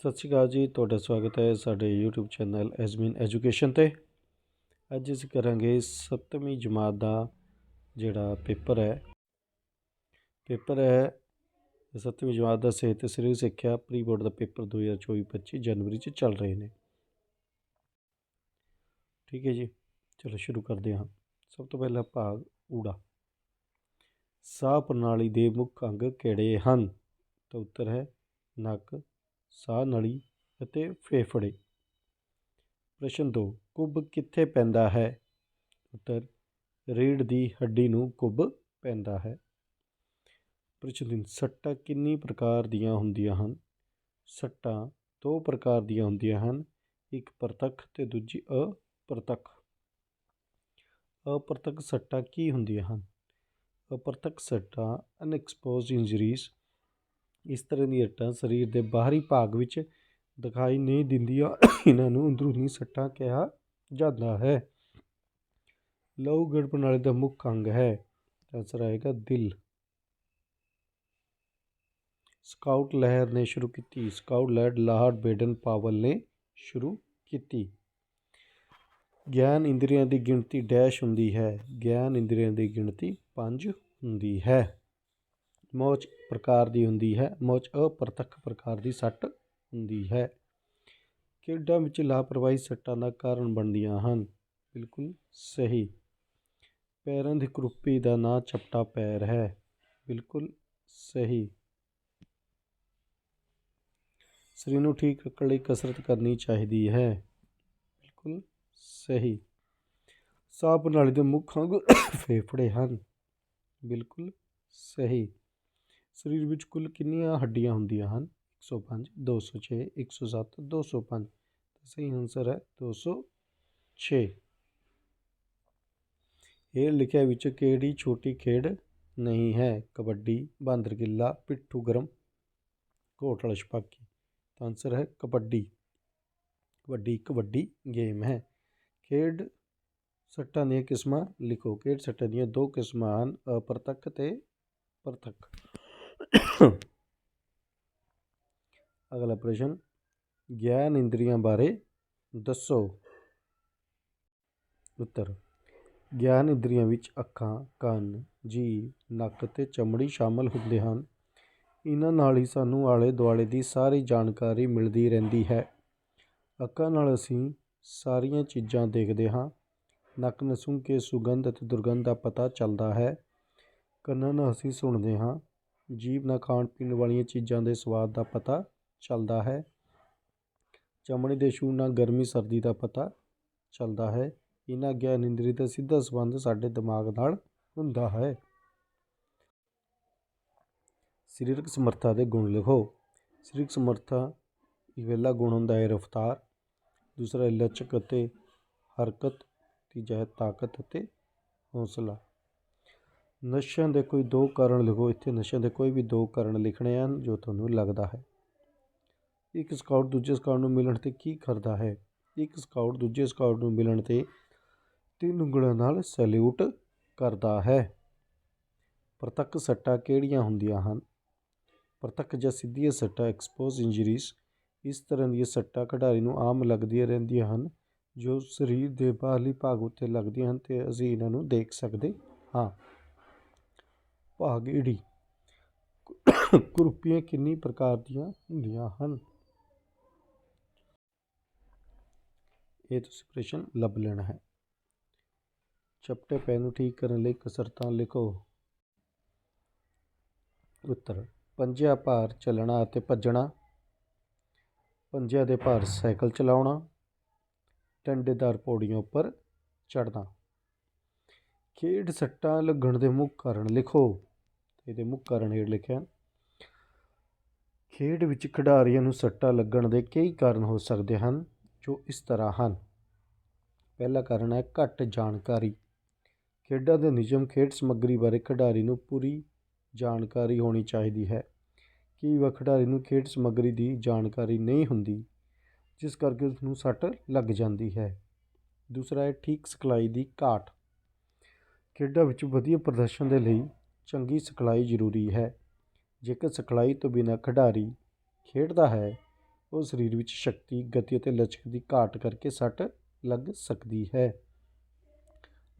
ਸਤਿ ਸ਼੍ਰੀ ਅਕਾਲ ਜੀ, ਤੁਹਾਡਾ ਸਵਾਗਤ ਹੈ ਸਾਡੇ YouTube ਚੈਨਲ ਐਜ਼ਮੀਨ ਐਜੂਕੇਸ਼ਨ ਤੇ। ਅੱਜ ਅਸੀਂ ਕਰਾਂਗੇ 7ਵੀਂ ਜਮਾਤ ਦਾ ਜਿਹੜਾ ਪੇਪਰ ਹੈ। ਪੇਪਰ ਹੈ 7ਵੀਂ ਜਮਾਤ ਦਾ ਸਿਹਤ ਤੇ ਸਰੀਰਕ ਸਿੱਖਿਆ ਪ੍ਰੀ ਬੋਰਡ ਦਾ ਪੇਪਰ 2024-25 ਜਨਵਰੀ ਚ ਚੱਲ ਰਹੇ ਨੇ। ਠੀਕ ਹੈ ਜੀ, ਚਲੋ ਸ਼ੁਰੂ ਕਰਦੇ ਹਾਂ। ਸਭ ਤੋਂ ਪਹਿਲਾ ਭਾਗ, ਊੜਾ। ਸਾਹ ਪ੍ਰਣਾਲੀ ਦੇ ਮੁੱਖ ਅੰਗ ਕਿਹੜੇ ਹਨ? ਤਾਂ ਉੱਤਰ ਹੈ, ਨੱਕ। ਸਾਹ ਨਲੀ ਅਤੇ ਫੇਫੜੇ। ਪ੍ਰਸ਼ਨ 2 ਕੁੱਬ ਕਿੱਥੇ ਪੈਂਦਾ ਹੈ? ਉੱਤਰ ਰੀੜ ਦੀ ਹੱਡੀ ਨੂੰ ਕੁੱਬ ਪੈਂਦਾ ਹੈ। ਪ੍ਰਸ਼ਨ 3 ਸੱਟਾਂ ਕਿੰਨੀ ਪ੍ਰਕਾਰ ਦੀਆਂ ਹੁੰਦੀਆਂ ਹਨ? ਸੱਟਾਂ ਦੋ ਪ੍ਰਕਾਰ ਦੀਆਂ ਹੁੰਦੀਆਂ ਹਨ, ਇੱਕ ਪ੍ਰਤੱਖ ਤੇ ਦੂਜੀ ਅਪ੍ਰਤੱਖ। ਅਪ੍ਰਤੱਖ ਸੱਟਾਂ ਕੀ ਹੁੰਦੀਆਂ ਹਨ? ਅਪ੍ਰਤੱਖ ਸੱਟਾਂ ਅਨਐਕਸਪੋਜ਼ਡ ਇੰਜਰੀਜ਼ ਇਸ ਤਰ੍ਹਾਂ ਦੀਆਂ ਸੱਟਾਂ ਸਰੀਰ ਦੇ ਬਾਹਰੀ ਭਾਗ ਵਿੱਚ ਦਿਖਾਈ ਨਹੀਂ ਦਿੰਦੀਆਂ। ਇਹਨਾਂ ਨੂੰ ਅੰਦਰੂਨੀ ਸੱਟਾਂ ਕਿਹਾ ਜਾਂਦਾ ਹੈ। ਲਹੂ ਗੜ ਪ੍ਰਣਾਲੀ ਦਾ ਮੁੱਖ ਅੰਗ ਹੈ। ਆਨਸਰ ਆਏਗਾ ਦਿਲ। ਸਕਾਊਟ ਲਹਿਰ ਨੇ ਸ਼ੁਰੂ ਕੀਤੀ। ਸਕਾਊਟ ਲਹਿਰ ਲਾਹੌਰ ਬੇਡਨ ਪਾਵਲ ਨੇ ਸ਼ੁਰੂ ਕੀਤੀ। ਗਿਆਨ ਇੰਦਰੀਆਂ ਦੀ ਗਿਣਤੀ ਡੈਸ਼ ਹੁੰਦੀ ਹੈ। ਗਿਆਨ ਇੰਦਰੀਆਂ ਦੀ ਗਿਣਤੀ 5 ਹੁੰਦੀ ਹੈ। ਮੋਚ ਪ੍ਰਕਾਰ ਦੀ ਹੁੰਦੀ ਹੈ ਮੋਚ ਅਪ੍ਰਤੱਖ ਪ੍ਰਕਾਰ ਦੀ ਸੱਟ ਹੁੰਦੀ ਹੈ। ਖੇਡਾਂ ਵਿੱਚ ਲਾਪਰਵਾਹੀ ਸੱਟਾਂ ਦਾ ਕਾਰਨ ਬਣਦੀਆਂ ਹਨ। ਬਿਲਕੁਲ ਸਹੀ। ਪੈਰਾਂ ਦੀ ਕਰੁੱਪੀ ਦਾ ਨਾਂ ਚਪਟਾ ਪੈਰ ਹੈ। ਬਿਲਕੁਲ ਸਹੀ। ਸਰੀਰ ਨੂੰ ਠੀਕ ਰੱਖਣ ਲਈ ਕਸਰਤ ਕਰਨੀ ਚਾਹੀਦੀ ਹੈ। ਬਿਲਕੁਲ ਸਹੀ। ਸਾਹ ਪ੍ਰਣਾਲੀ ਦੇ ਮੁੱਖ ਅੰਗ ਫੇਫੜੇ ਹਨ। ਬਿਲਕੁਲ ਸਹੀ। ਸਰੀਰ ਵਿੱਚ ਕੁੱਲ ਕਿੰਨੀਆਂ ਹੱਡੀਆਂ ਹੁੰਦੀਆਂ ਹਨ? 105 206 107 205 ਤਾਂ ਸਹੀ ਆਨਸਰ ਹੈ 206 ਇਹ ਲਿਖਿਆ ਵਿੱਚ ਕਿਹੜੀ ਛੋਟੀ ਖੇਡ ਨਹੀਂ ਹੈ? ਕਬੱਡੀ ਬਾਂਦਰ ਕਿੱਲਾ ਪਿੱਠੂ ਗਰਮ ਘੋਟਲ ਛਪਾਕੀ। ਤਾਂ ਆਨਸਰ ਹੈ ਕਬੱਡੀ। ਕਬੱਡੀ ਇੱਕ ਵੱਡੀ ਗੇਮ ਹੈ। ਖੇਡ ਸੱਟਾਂ ਦੀਆਂ ਕਿਸਮਾਂ ਲਿਖੋ। ਖੇਡ ਸੱਟਾਂ ਦੀਆਂ ਦੋ ਕਿਸਮਾਂ ਹਨ, ਅਪਰਤੱਖ ਤੇ ਪ੍ਰਤੱਖ। ਅਗਲਾ ਪ੍ਰਸ਼ਨ, ਗਿਆਨ ਇੰਦਰੀਆਂ ਬਾਰੇ ਦੱਸੋ। ਉੱਤਰ, ਗਿਆਨ ਇੰਦਰੀਆਂ ਵਿੱਚ ਅੱਖਾਂ, ਕੰਨ ਜੀਭ ਨੱਕ ਤੇ ਚਮੜੀ ਸ਼ਾਮਲ ਹੁੰਦੇ ਹਨ। ਇਹਨਾਂ ਨਾਲ ਹੀ ਸਾਨੂੰ ਆਲੇ ਦੁਆਲੇ ਦੀ ਸਾਰੀ ਜਾਣਕਾਰੀ ਮਿਲਦੀ ਰਹਿੰਦੀ ਹੈ। ਅੱਖਾਂ ਨਾਲ ਅਸੀਂ ਸਾਰੀਆਂ ਚੀਜ਼ਾਂ ਦੇਖਦੇ ਹਾਂ। ਨੱਕ ਨਾਲ ਸੁੰਘ ਕੇ ਸੁਗੰਧ ਅਤੇ ਦੁਰਗੰਧ ਦਾ ਪਤਾ ਚੱਲਦਾ ਹੈ। ਕੰਨਾਂ ਨਾਲ ਅਸੀਂ ਸੁਣਦੇ ਹਾਂ। ਜੀਭ ਨਾਲ ਖਾਣ ਪੀਣ ਵਾਲੀਆਂ ਚੀਜ਼ਾਂ ਦੇ ਸਵਾਦ ਦਾ ਪਤਾ ਚੱਲਦਾ ਹੈ। ਚਮੜੀ ਦੇ ਛੂਹ ਨਾਲ ਗਰਮੀ ਸਰਦੀ ਦਾ ਪਤਾ ਚੱਲਦਾ ਹੈ। ਇਹਨਾਂ ਗਿਆਨ ਇੰਦਰੀ ਦਾ ਸਿੱਧਾ ਸੰਬੰਧ ਸਾਡੇ ਦਿਮਾਗ ਨਾਲ ਹੁੰਦਾ ਹੈ। ਸਰੀਰਕ ਸਮਰੱਥਾ ਦੇ ਗੁਣ ਲਿਖੋ। ਸਰੀਰਕ ਸਮਰੱਥਾ ਇੱਕ ਪਹਿਲਾ ਗੁਣ ਹੁੰਦਾ ਹੈ, ਰਫਤਾਰ। ਦੂਸਰਾ ਲਚਕ ਅਤੇ ਹਰਕਤ, ਤੀਜਾ ਹੈ ਤਾਕਤ ਅਤੇ ਹੌਸਲਾ। ਨਸ਼ਿਆਂ ਦੇ ਕੋਈ ਦੋ ਕਾਰਨ ਲਿਖੋ। ਇੱਥੇ ਨਸ਼ਿਆਂ ਦੇ ਕੋਈ ਵੀ ਦੋ ਕਾਰਨ ਲਿਖਣੇ ਹਨ ਜੋ ਤੁਹਾਨੂੰ ਲੱਗਦਾ ਹੈ। ਇੱਕ ਸਕਾਊਟ ਦੂਜੇ ਸਕਾਊਟ ਨੂੰ ਮਿਲਣ ਤੇ ਕੀ ਕਰਦਾ ਹੈ? ਇੱਕ ਸਕਾਊਟ ਦੂਜੇ ਸਕਾਊਟ ਨੂੰ ਮਿਲਣ ਤੇ ਤਿੰਨ ਉਂਗਲਾਂ ਨਾਲ ਸੈਲੂਟ ਕਰਦਾ ਹੈ। ਪ੍ਰਤੱਖ ਸੱਟਾਂ ਕਿਹੜੀਆਂ ਹੁੰਦੀਆਂ ਹਨ? ਪ੍ਰਤੱਖ ਜਾਂ ਸਿੱਧੀਆਂ ਸੱਟਾਂ ਐਕਸਪੋਜ਼ ਇੰਜਰੀਜ਼ ਇਸ ਤਰ੍ਹਾਂ ਦੀਆਂ ਸੱਟਾਂ ਖਿਡਾਰੀ ਨੂੰ ਆਮ ਲੱਗਦੀਆਂ ਰਹਿੰਦੀਆਂ ਹਨ, ਜੋ ਸਰੀਰ ਦੇ ਬਾਹਰਲੀ ਭਾਗ ਉੱਤੇ ਲੱਗਦੀਆਂ ਹਨ ਤੇ ਅਸੀਂ ਇਹਨਾਂ ਨੂੰ ਦੇਖ ਸਕਦੇ ਹਾਂ। ਭਾਗ ਈੜੀ। ਕੁਰਪੀਆਂ ਕਿੰਨੀ ਪ੍ਰਕਾਰ ਦੀਆਂ ਹੁੰਦੀਆਂ ਹਨ? ਇਹ ਤੁਸੀਂ ਪ੍ਰਸ਼ਨ ਲੱਭ ਲੈਣਾ ਹੈ। ਚਪਟੇ ਪੈਰ ਨੂੰ ਠੀਕ ਕਰਨ ਲਈ ਕਸਰਤਾਂ ਲਿਖੋ। ਉੱਤਰ, ਪੰਜਿਆਂ ਭਾਰ ਚੱਲਣਾ ਅਤੇ ਭੱਜਣਾ। ਪੰਜਿਆਂ ਦੇ ਭਾਰ ਸਾਈਕਲ ਚਲਾਉਣਾ। ਟੰਡੇਦਾਰ ਪੌੜੀਆਂ ਉੱਪਰ ਚੜ੍ਹਨਾ। ਖੇਡ ਸੱਟਾਂ ਲੱਗਣ ਦੇ ਮੁੱਖ ਕਾਰਨ ਲਿਖੋ। ਇਹਦੇ ਮੁੱਖ ਕਾਰਨ ਹੇਠ ਲਿਖਿਆ ਖੇਡ ਵਿੱਚ ਖਿਡਾਰੀਆਂ ਨੂੰ ਸੱਟਾਂ ਲੱਗਣ ਦੇ ਕਈ ਕਾਰਨ ਹੋ ਸਕਦੇ ਹਨ, ਜੋ ਇਸ ਤਰ੍ਹਾਂ ਹਨ। ਪਹਿਲਾ ਕਾਰਨ ਹੈ ਘੱਟ ਜਾਣਕਾਰੀ। ਖੇਡਾਂ ਦੇ ਨਿਯਮ ਖੇਡ ਸਮੱਗਰੀ ਬਾਰੇ ਖਿਡਾਰੀ ਨੂੰ ਪੂਰੀ ਜਾਣਕਾਰੀ ਹੋਣੀ ਚਾਹੀਦੀ ਹੈ। ਕਈ ਵਾਰ ਖਿਡਾਰੀ ਨੂੰ ਖੇਡ ਸਮੱਗਰੀ ਦੀ ਜਾਣਕਾਰੀ ਨਹੀਂ ਹੁੰਦੀ, ਜਿਸ ਕਰਕੇ ਉਸ ਨੂੰ ਸੱਟ ਲੱਗ ਜਾਂਦੀ ਹੈ। ਦੂਸਰਾ ਹੈ ਠੀਕ ਸਿਖਲਾਈ ਦੀ ਘਾਟ। ਖੇਡਾਂ ਵਿੱਚ ਵਧੀਆ ਪ੍ਰਦਰਸ਼ਨ ਦੇ ਲਈ ਚੰਗੀ ਸਿਖਲਾਈ ਜ਼ਰੂਰੀ ਹੈ। ਜੇਕਰ ਸਿਖਲਾਈ ਤੋਂ ਬਿਨਾਂ ਖਿਡਾਰੀ ਖੇਡਦਾ ਹੈ, ਉਹ ਸਰੀਰ ਵਿੱਚ ਸ਼ਕਤੀ, ਗਤੀ ਅਤੇ ਲਚਕ ਦੀ ਘਾਟ ਕਰਕੇ ਸੱਟ ਲੱਗ ਸਕਦੀ ਹੈ।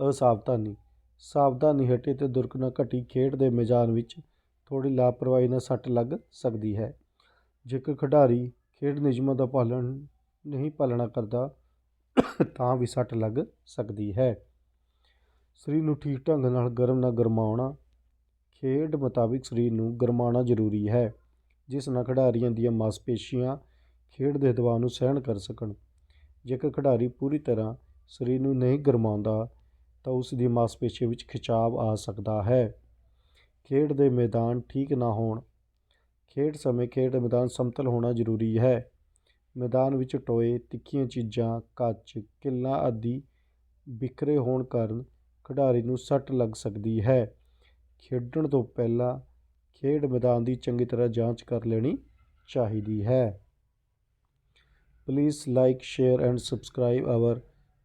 ਅਸਾਵਧਾਨੀ। ਸਾਵਧਾਨੀ ਹਟੇ ਤੇ ਦੁਰਘਟਨਾ ਘਟੀ ਖੇਡ ਦੇ ਮੈਦਾਨ ਵਿੱਚ ਥੋੜੀ ਲਾਪਰਵਾਹੀ ਨਾਲ ਸੱਟ ਲੱਗ ਸਕਦੀ ਹੈ। ਜੇਕਰ ਖਿਡਾਰੀ ਖੇਡ ਨਿਯਮਾਂ ਦਾ ਪਾਲਣ ਨਹੀਂ ਪਾਲਣਾ ਕਰਦਾ, ਤਾਂ ਵੀ ਸੱਟ ਲੱਗ ਸਕਦੀ ਹੈ। ਸਰੀਰ ਨੂੰ ਠੀਕ ਢੰਗ ਨਾਲ ਗਰਮ ਨਾ ਗਰਮਾਉਣਾ ਖੇਡ ਮੁਤਾਬਿਕ ਸਰੀਰ ਨੂੰ ਗਰਮਾਉਣਾ ਜ਼ਰੂਰੀ ਹੈ, ਜਿਸ ਨਾਲ ਖਿਡਾਰੀਆਂ ਦੀਆਂ ਮਾਸਪੇਸ਼ੀਆਂ ਖੇਡ ਦੇ ਦਬਾਅ ਨੂੰ ਸਹਿਣ ਕਰ ਸਕਣ। ਜੇਕਰ ਖਿਡਾਰੀ ਪੂਰੀ ਤਰ੍ਹਾਂ ਸਰੀਰ ਨੂੰ ਨਹੀਂ ਗਰਮਾਉਂਦਾ, ਤਾਂ ਉਸ ਦੀ ਮਾਸਪੇਸ਼ੀ ਵਿੱਚ ਖਿਚਾਵ ਆ ਸਕਦਾ ਹੈ। ਖੇਡ ਦੇ ਮੈਦਾਨ ਠੀਕ ਨਾ ਹੋਣ। ਖੇਡ ਸਮੇਂ ਖੇਡ ਮੈਦਾਨ ਸਮਤਲ ਹੋਣਾ ਜ਼ਰੂਰੀ ਹੈ। ਮੈਦਾਨ ਵਿੱਚ ਟੋਏ, ਤਿੱਖੀਆਂ ਚੀਜ਼ਾਂ, ਕੱਚ, ਕਿੱਲਾਂ ਆਦਿ ਬਿਖਰੇ ਹੋਣ ਕਾਰਨ ਖਿਡਾਰੀ ਨੂੰ ਸੱਟ ਲੱਗ ਸਕਦੀ ਹੈ। ਖੇਡਣ ਤੋਂ ਪਹਿਲਾਂ ਖੇਡ ਮੈਦਾਨ ਦੀ ਚੰਗੀ ਤਰ੍ਹਾਂ ਜਾਂਚ ਕਰ ਲੈਣੀ ਚਾਹੀਦੀ ਹੈ। Please like share and subscribe our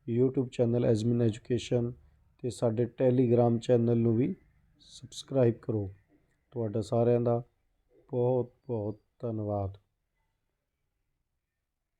YouTube channel ਐਜ਼ਮਿਨ education ਤੇ ਸਾਡੇ ਟੈਲੀਗ੍ਰਾਮ ਚੈਨਲ ਨੂੰ ਵੀ ਸਬਸਕ੍ਰਾਈਬ ਕਰੋ। ਤੁਹਾਡਾ ਸਾਰਿਆਂ ਦਾ ਬਹੁਤ ਬਹੁਤ ਧੰਨਵਾਦ।